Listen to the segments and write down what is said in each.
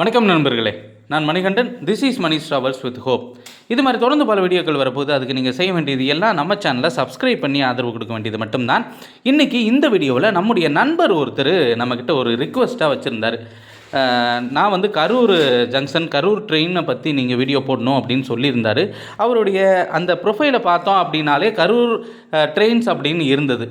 வணக்கம் நண்பர்களே. நான் Manikandan. This is Mani travels with hope இது மாதிரி தொடர்ந்து பல வீடியோக்கள் வரப்போகுது. அதுக்கு நீங்கள் செய்ய வேண்டியது எல்லாம் நம்ம சேனலை சப்ஸ்கிரைப் பண்ணி ஆதரவு கொடுக்க வேண்டியது மட்டும்தான். இன்றைக்கி இந்த வீடியோவில் நம்முடைய நண்பர் ஒருத்தர் நம்மக்கிட்ட ஒரு ரிக்வெஸ்ட்டாக வச்சுருந்தார். நான் வந்து கரூர் ஜங்ஷன் கரூர் ட்ரெயினை பற்றி நீங்கள் வீடியோ போடணும் அப்படின்னு சொல்லியிருந்தார். அவருடைய அந்த ப்ரொஃபைலை பார்த்தோம் அப்படின்னாலே கரூர் ட்ரெயின்ஸ் அப்படின்னு இருந்தது.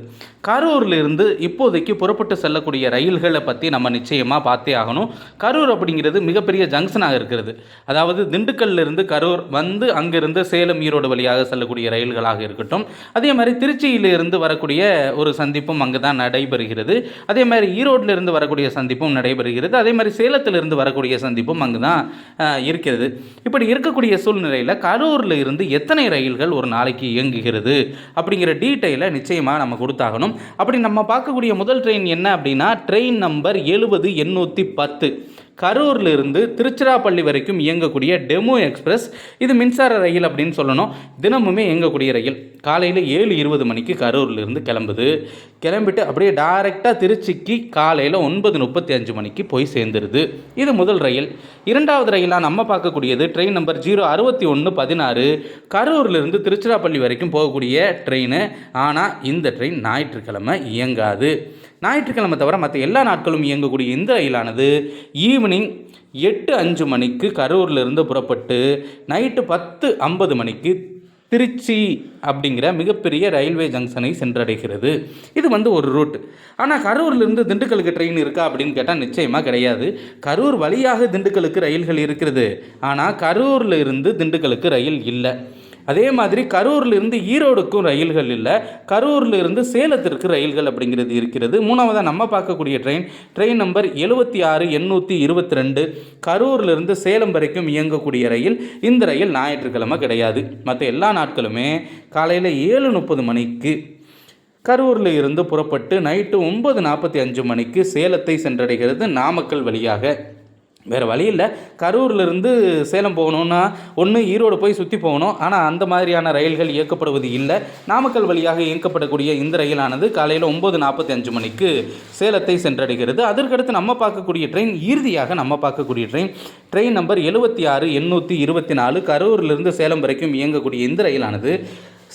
கரூர்லேருந்து இப்போதைக்கு புறப்பட்டு செல்லக்கூடிய ரயில்களை பற்றி நம்ம நிச்சயமாக பார்த்தே ஆகணும். கரூர் அப்படிங்கிறது மிகப்பெரிய ஜங்ஷனாக இருக்கிறது. அதாவது திண்டுக்கல்லிருந்து கரூர் வந்து அங்கிருந்து சேலம் ஈரோடு வழியாக செல்லக்கூடிய ரயில்களாக இருக்கட்டும். அதே மாதிரி திருச்சியிலிருந்து வரக்கூடிய ஒரு சந்திப்பும் அங்கே தான் நடைபெறுகிறது. அதே மாதிரி ஈரோட்டில் இருந்து வரக்கூடிய சந்திப்பும் நடைபெறுகிறது. அதே மாதிரி சேலத்திலிருந்து வரக்கூடிய சந்திப்பும் அங்கு தான் இருக்கிறது. இப்படி இருக்கக்கூடிய சூழ்நிலையில் கரூரில் இருந்து எத்தனை ரயில்கள் ஒரு நாளைக்கு இயங்குகிறது அப்படிங்கிற டீட்டெயிலை நிச்சயமாக நம்ம கொடுத்தாகணும். அப்படி நம்ம பார்க்கக்கூடிய முதல் ட்ரெயின் என்ன அப்படின்னா ட்ரெயின் நம்பர் எழுபது எண்ணூற்றி பத்து. கரூர்ல இருந்து திருச்சிராப்பள்ளி வரைக்கும் இயங்கக்கூடிய டெமோ எக்ஸ்பிரஸ். இது மின்சார ரயில் அப்படின்னு சொல்லணும். தினமுமே இயங்கக்கூடிய ரயில். காலையில் ஏழு இருபது மணிக்கு கரூரில் இருந்து கிளம்புது. கிளம்பிட்டு அப்படியே டைரெக்டாக திருச்சிக்கு காலையில் ஒன்பது முப்பத்தி அஞ்சு மணிக்கு போய் சேர்ந்துருது. இது முதல் ரயில். இரண்டாவது ரயிலாக நம்ம பார்க்கக்கூடியது ட்ரெயின் நம்பர் ஜீரோ அறுபத்தி ஒன்று பதினாறு. கரூர்லேருந்து திருச்சிராப்பள்ளி வரைக்கும் போகக்கூடிய ட்ரெயின் ஆனால் இந்த ட்ரெயின் ஞாயிற்றுக்கிழமை இயங்காது. ஞாயிற்றுக்கிழமை தவிர மற்ற எல்லா நாட்களும் இயங்கக்கூடிய இந்த ரயிலானது ஈவினிங் எட்டு அஞ்சு மணிக்கு கரூர்லேருந்து புறப்பட்டு நைட்டு பத்து ஐம்பது மணிக்கு திருச்சி அப்படிங்கிற மிகப்பெரிய ரயில்வே ஜங்ஷனை சென்றடைகிறது. இது வந்து ஒரு ரூட் ஆனால் கரூர்லேருந்து திண்டுக்கலுக்கு ட்ரெயின் இருக்கா அப்படின்னு கேட்டால் நிச்சயமாக கிடையாது. கரூர் வழியாக திண்டுக்கலுக்கு ரயில்கள் இருக்கிறது. ஆனால் கரூரில் இருந்து திண்டுக்கலுக்கு ரயில் இல்லை. அதே மாதிரி கரூர்லேருந்து ஈரோடுக்கும் ரயில்கள் இல்லை கரூர்லேருந்து சேலத்திற்கு ரயில்கள் அப்படிங்கிறது இருக்கிறது. மூணாவதாக நம்ம பார்க்கக்கூடிய ட்ரெயின் ட்ரெயின் நம்பர் எழுபத்தி ஆறு எண்ணூற்றி இருபத்தி ரெண்டு கரூர்லேருந்து சேலம் வரைக்கும் இயங்கக்கூடிய ரயில் இந்த ரயில் ஞாயிற்றுக்கிழமை கிடையாது. மற்ற எல்லா நாட்களுமே காலையில் ஏழு முப்பது மணிக்கு கரூரில் இருந்து புறப்பட்டு நைட்டு ஒன்பது நாற்பத்தி அஞ்சு மணிக்கு சேலத்தை சென்றடைகிறது நாமக்கல் வழியாக. வேறு வழி இல்லை. கரூர்லேருந்து சேலம் போகணுன்னா ஒன்று ஈரோடு போய் சுற்றி போகணும். ஆனால் அந்த மாதிரியான ரயில்கள் இயக்கப்படுவது இல்லை. நாமக்கல் வழியாக இயக்கப்படக்கூடிய இந்த ரயிலானது காலையில் ஒம்பது நாற்பத்தி அஞ்சு மணிக்கு சேலத்தை சென்றடைகிறது. அதற்கடுத்து நம்ம பார்க்கக்கூடிய ட்ரெயின் இறுதியாக நம்ம பார்க்கக்கூடிய ட்ரெயின். ட்ரெயின் நம்பர் எழுபத்தி ஆறு எண்ணூற்றி இருபத்தி நாலு. கரூர்லேருந்து சேலம் வரைக்கும் இயங்கக்கூடிய இந்த ரயிலானது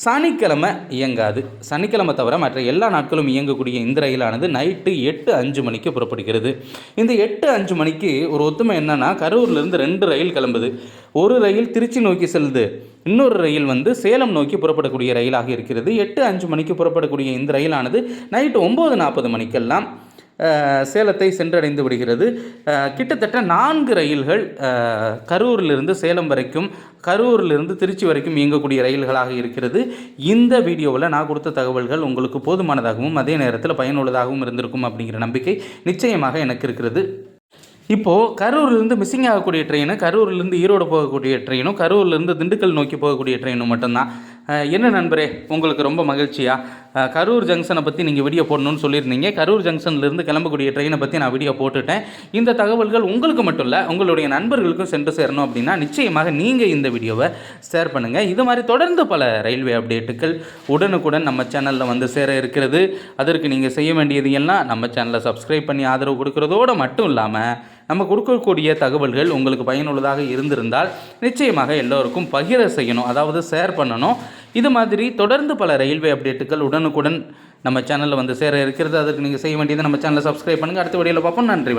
சனிக்கிழமை இயங்காது. சனிக்கிழமை தவிர மற்ற எல்லா நாட்களும் இயங்கக்கூடிய இந்த ரயிலானது நைட்டு எட்டு அஞ்சு மணிக்கு புறப்படுகிறது. இந்த எட்டு அஞ்சு மணிக்கு ஒரு ஒத்துமை என்னன்னா கரூர்லேருந்து ரெண்டு ரயில் கிளம்புது. ஒரு ரயில் திருச்சி நோக்கி செல்லுது. இன்னொரு ரயில் வந்து சேலம் நோக்கி புறப்படக்கூடிய ரயிலாக இருக்கிறது. எட்டு அஞ்சு மணிக்கு புறப்படக்கூடிய இந்த ரயிலானது நைட்டு ஒம்பது நாற்பது மணிக்கெல்லாம் சேலத்தை சென்றடைந்து விடுகிறது. கிட்டத்தட்ட நான்கு ரயில்கள் கரூரிலிருந்து சேலம் வரைக்கும் கரூரிலிருந்து திருச்சி வரைக்கும் இயங்கக்கூடிய ரயில்களாக இருக்கிறது. இந்த வீடியோவில் நான் கொடுத்த தகவல்கள் உங்களுக்கு போதுமானதாகவும் அதே நேரத்தில் பயனுள்ளதாகவும் இருந்திருக்கும் அப்படிங்கிற நம்பிக்கை நிச்சயமாக எனக்கு இருக்கிறது. இப்போது கரூர்லேருந்து மிஸ்ஸிங் ஆகக்கூடிய ட்ரெயினு கரூர்லேருந்து ஈரோடு போகக்கூடிய ட்ரெயினும் கரூர்லேருந்து திண்டுக்கல் நோக்கி போகக்கூடிய ட்ரெயினும் மட்டும்தான். என்ன நண்பரே உங்களுக்கு ரொம்ப மகிழ்ச்சியா? கரூர் ஜங்ஷனை பற்றி நீங்கள் வீடியோ போடணும்னு சொல்லியிருந்தீங்க. கரூர் ஜங்ஷன்லேருந்து கிளம்பக்கூடிய ட்ரெயினை பற்றி நான் வீடியோ போட்டுட்டேன். இந்த தகவல்கள் உங்களுக்கு மட்டும் இல்லை உங்களுடைய நண்பர்களுக்கும் சென்று சேரணும் அப்படின்னா நிச்சயமாக நீங்கள் இந்த வீடியோவை ஷேர் பண்ணுங்கள் இது மாதிரி தொடர்ந்து பல ரயில்வே அப்டேட்டுகள் உடனுக்குடன் நம்ம சேனலில் வந்து சேர இருக்கிறது. அதற்கு நீங்கள் செய்ய வேண்டியது எல்லாம் நம்ம சேனலை சப்ஸ்கிரைப் பண்ணி ஆதரவு கொடுக்குறதோடு மட்டும் இல்லாமல் நம்ம கொடுக்கக்கூடிய தகவல்கள் உங்களுக்கு பயனுள்ளதாக இருந்திருந்தால் நிச்சயமாக எல்லோருக்கும் பகிர செய்யணும் அதாவது ஷேர் பண்ணணும். இது மாதிரி தொடர்ந்து பல ரயில்வே அப்டேட்டுகள் உடனுக்குடன் நம்ம சேனலில் வந்து சேர இருக்கிறது. அதற்கு நீங்கள் செய்ய வேண்டியது நம்ம சேனலை சப்ஸ்கிரைப் பண்ணுங்கள் அடுத்த வீடியோவில் பார்ப்போம். நன்றி.